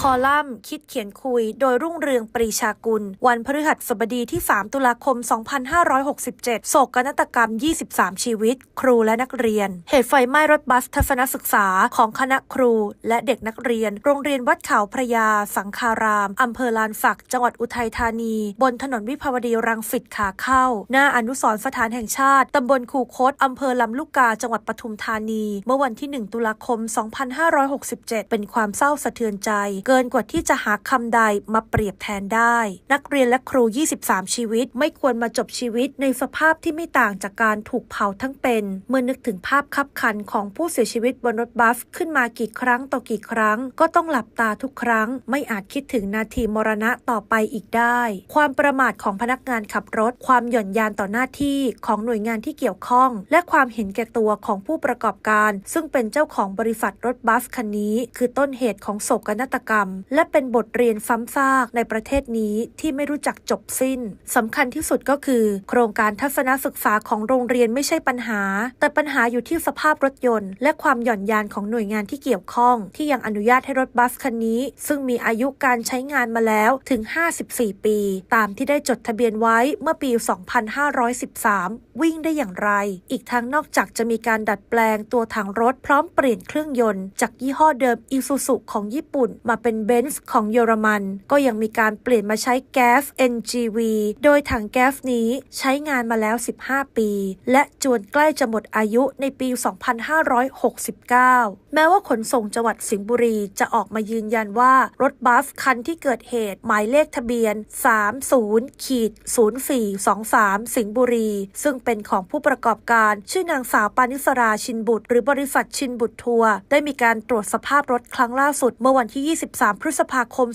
คอลัมน์ คิดเขียนคุย โดยรุ่งเรืองปรีชากุล วันพฤหัสบดีที่ 3 ตุลาคม 2567 โศกนาฏกรรม 23 ชีวิต ครูและนักเรียน เหตุไฟไหม้รถบัสทัศนศึกษาของคณะครู และเด็กนักเรียน โรงเรียนวัดเขาพระยา สังคารามอำเภอลานสัก จังหวัดอุทัยธานี บนถนนวิภาวดีรังสิตขาเข้า หน้าอนุสรณ์สถานแห่งชาติตำบลคูคตอำเภอลำลูกกา จังหวัดปทุมธานี เมื่อวันที่ 1 ตุลาคม 2567 เป็นความเศร้าสะเทือนใจเกินกว่าที่จะหาคำใดมาเปรียบแทนได้ นักเรียนและครู 23 ชีวิต ไม่ควรมาจบชีวิตในสภาพที่ไม่ต่างจากการถูกเผาทั้งเป็น เมื่อนึกถึงภาพคับขันของผู้เสียชีวิตบนรถบัสขึ้นมากี่ครั้งต่อกี่ครั้ง ก็ต้องหลับตาทุกครั้ง ไม่อาจคิดถึงนาทีมรณะต่อไปอีกได้ ความประมาทของพนักงานขับรถ ความหย่อนยานต่อหน้าที่ของหน่วยงานที่เกี่ยวข้อง และความเห็นแก่ตัวของผู้ประกอบการ ซึ่งเป็นเจ้าของบริษัทรถบัสคันนี้ คือต้นเหตุของโศกนาฏกรรมและเป็นบทเรียนซ้ำซากในประเทศนี้ที่ไม่รู้จักจบสิ้นสำคัญที่สุดก็คือ โครงการทัศนศึกษาของโรงเรียนไม่ใช่ปัญหา แต่ปัญหาอยู่ที่สภาพรถยนต์ และความหย่อนยานของหน่วยงานที่เกี่ยวข้อง ที่ยังอนุญาตให้รถบัสคันนี้ ซึ่งมีอายุการใช้งานมาแล้วถึง 54 ปี ตามที่ได้จดทะเบียนไว้เมื่อปี 2513 วิ่งได้อย่างไร อีกทั้งนอกจากจะมีการดัดแปลงตัวถังรถพร้อมเปลี่ยนเครื่องยนต์ จากยี่ห้อเดิมอีซูซุของญี่ปุ่นมาเป็นเบนซ์ของเยอรมัน ก็ยังมีการเปลี่ยนมาใช้แก๊ส NGV โดยถังแก๊สนี้ใช้งานมาแล้ว 15 ปี และจวนใกล้จะหมดอายุในปี 2569 แม้ว่าขนส่งจังหวัดสิงห์บุรีจะออกมายืนยันว่ารถบัสคันที่เกิดเหตุหมายเลขทะเบียน 30ขีด0423 สิงห์บุรี ซึ่งเป็นของผู้ประกอบการชื่อนางสาวปานิสราชินบุตร หรือบริษัทชินบุตรทัวร์ได้มีการตรวจสภาพรถครั้งล่าสุดเมื่อวันที่23พฤษภาคม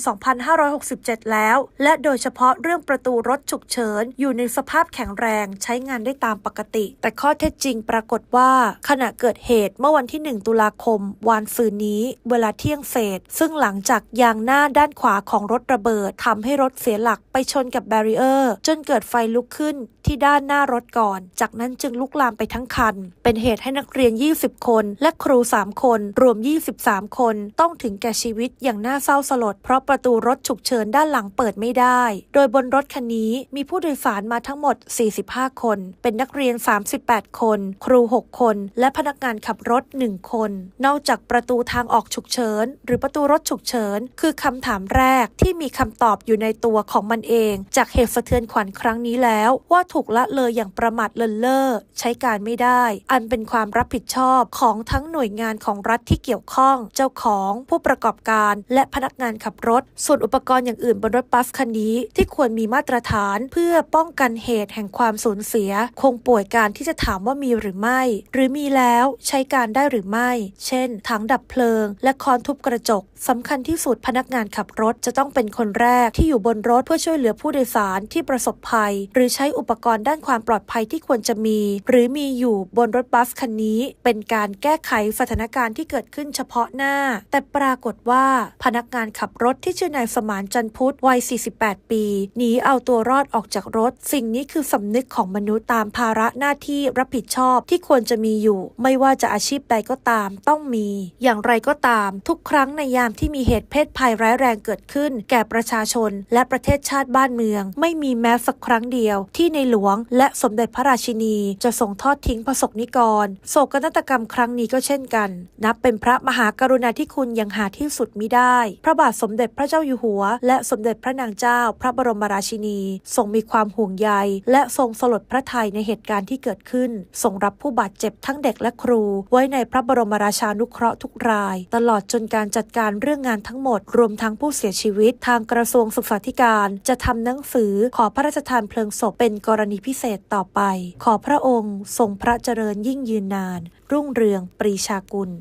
2567 แล้ว และโดยเฉพาะเรื่องประตูรถฉุกเฉิน อยู่ในสภาพแข็งแรงใช้งานได้ตามปกติ แต่ข้อเท็จจริงปรากฏว่า ขณะเกิดเหตุเมื่อวันที่ 1 ตุลาคมวันซืนนี้ เวลาเที่ยงเศษ ซึ่งหลังจากยางหน้าด้านขวาของรถระเบิดทำให้รถเสียหลักไปชนกับแบรีเออร์จนเกิดไฟลุกขึ้นที่ด้านหน้ารถก่อน จากนั้นจึงลุกลามไปทั้งคัน เป็นเหตุให้นักเรียน 20 คน และครู 3 คน รวม 23 คน ต้องถึงแก่ชีวิตอย่างน่าเศร้าสลดเพราะประตูรถฉุกเฉินด้านหลังเปิดไม่ได้ โดยบนรถคันนี้มีผู้โดยสารมาทั้งหมด 45 คน เป็นนักเรียน 38 คน ครู 6 คน และพนักงานขับรถ 1 คน นอกจากประตูทางออกฉุกเฉิน หรือประตูรถฉุกเฉิน คือคำถามแรกที่มีคำตอบอยู่ในตัวของมันเอง จากเหตุสะเทือนขวัญครั้งนี้แล้ว ว่าถูกละเลยอย่างประมาทเลินเล่อใช้การไม่ได้ อันเป็นความรับผิดชอบของทั้งหน่วยงานของรัฐที่เกี่ยวข้อง เจ้าของผู้ประกอบการและและพนักงานขับรถ ส่วนอุปกรณ์อย่างอื่นบนรถบัสคันนี้ที่ควรมีมาตรฐาน เพื่อป้องกันเหตุแห่งความสูญเสีย คงป่วยการที่จะถามว่ามีหรือไม่ หรือมีแล้วใช้การได้หรือไม่ เช่นถังดับเพลิง และคอนทุบกระจกสำคัญที่สุดพนักงานขับรถจะต้องเป็นคนแรกที่อยู่บนรถเพื่อช่วยเหลือผู้โดยสารที่ประสบภัย หรือใช้อุปกรณ์ด้านความปลอดภัยที่ควรจะมี หรือมีอยู่บนรถบัสคันนี้ เป็นการแก้ไขสถานการณ์ที่เกิดขึ้นเฉพาะหน้า แต่ปรากฏว่าพนักงานขับรถที่ชื่อนายสมานจันพุทธวัย 48 ปีหนีเอาตัวรอดออกจากรถ สิ่งนี้คือสำนึกของมนุษย์ตามภาระหน้าที่รับผิดชอบที่ควรจะมีอยู่ ไม่ว่าจะอาชีพใดก็ตามต้องมี อย่างไรก็ตาม ทุกครั้งในยามที่มีเหตุเพศภัยร้ายแรงเกิดขึ้น แก่ประชาชน และประเทศชาติบ้านเมือง ไม่มีแม้สักครั้งเดียว ที่ในหลวง และสมเด็จพระราชินี จะส่งทอดทิ้งประสบนิกร โศกนาฏกรรมครั้งนี้ก็เช่นกัน นับเป็นพระมหากรุณาธิคุณอย่างหาที่สุดมิได้พระบาทสมเด็จพระเจ้าอยู่หัว และสมเด็จพระนางเจ้า พระบรมราชินี ทรงมีความห่วงใย และทรงสลดพระทัยในเหตุการณ์ที่เกิดขึ้น ทรงรับผู้บาดเจ็บทั้งเด็กและครู ไว้ในพระบรมราชานุเคราะห์ทุกราย ตลอดจนการจัดการเรื่องงานทั้งหมด รวมทั้งผู้เสียชีวิต ทางกระทรวงศึกษาธิการจะทำหนังสือขอพระราชทานเพลิงศพเป็นกรณีพิเศษต่อไป ขอพระองค์ ทรงพระเจริญยิ่งยืนนาน รุ่งเรืองปรีชากุล